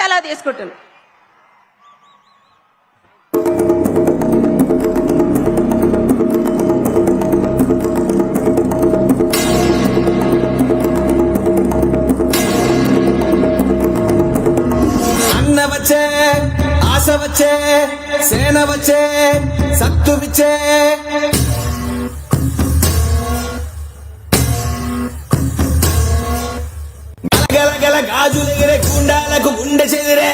సెలవు అలా తీసుకుంటుంది. ఆశ వచ్చే సేన వచ్చే సత్తు విచ్చే. గాజులు ఎగిరే గుండాలకు గుండె చెదిరే.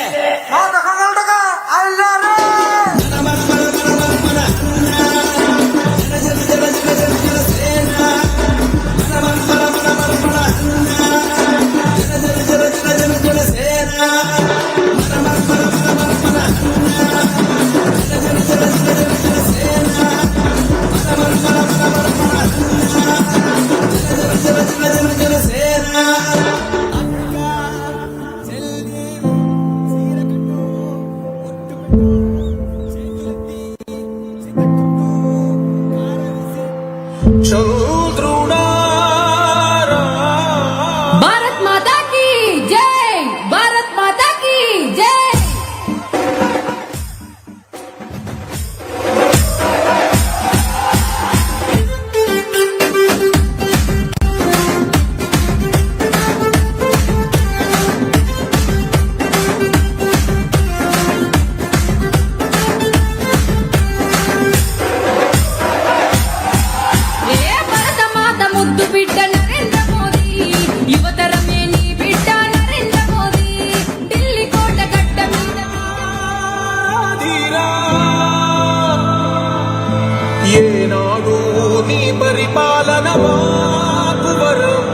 మాకు వరం.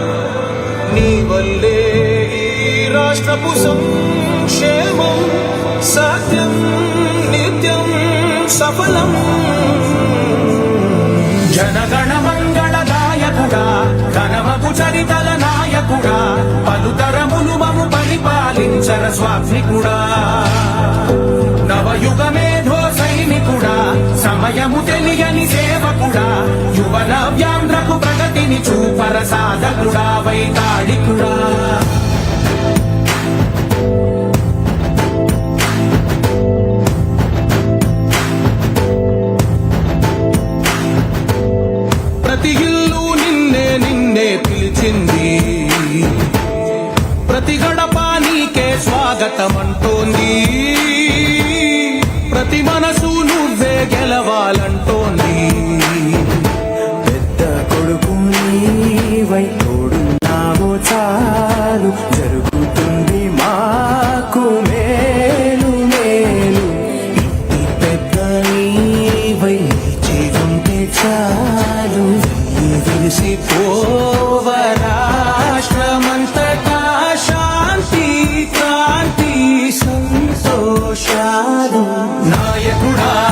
నీ వల్లే ఈ రాష్ట్రపు సంక్షేమం సాధ్యం. సాధకుడా వైతాళికుడా. నాయకుడా.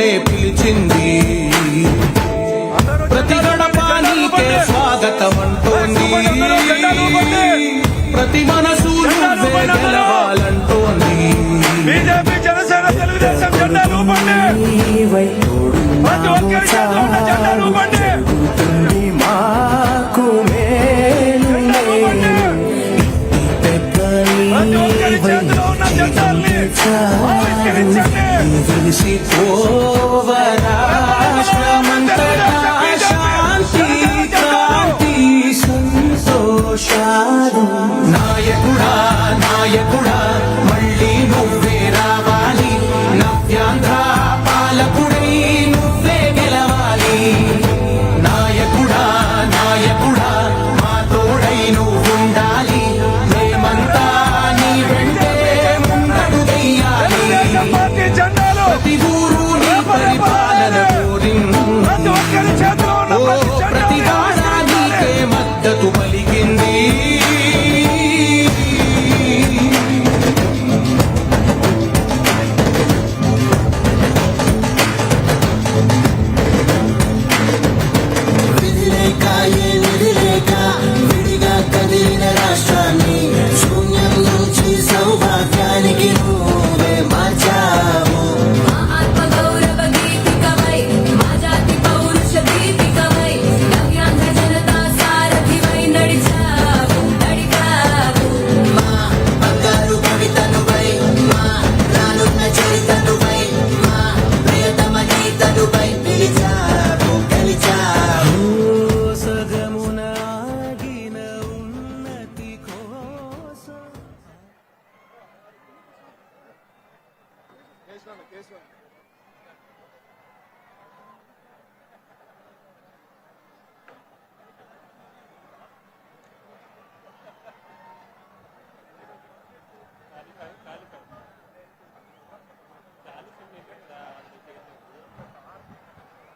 Nip. Senhor.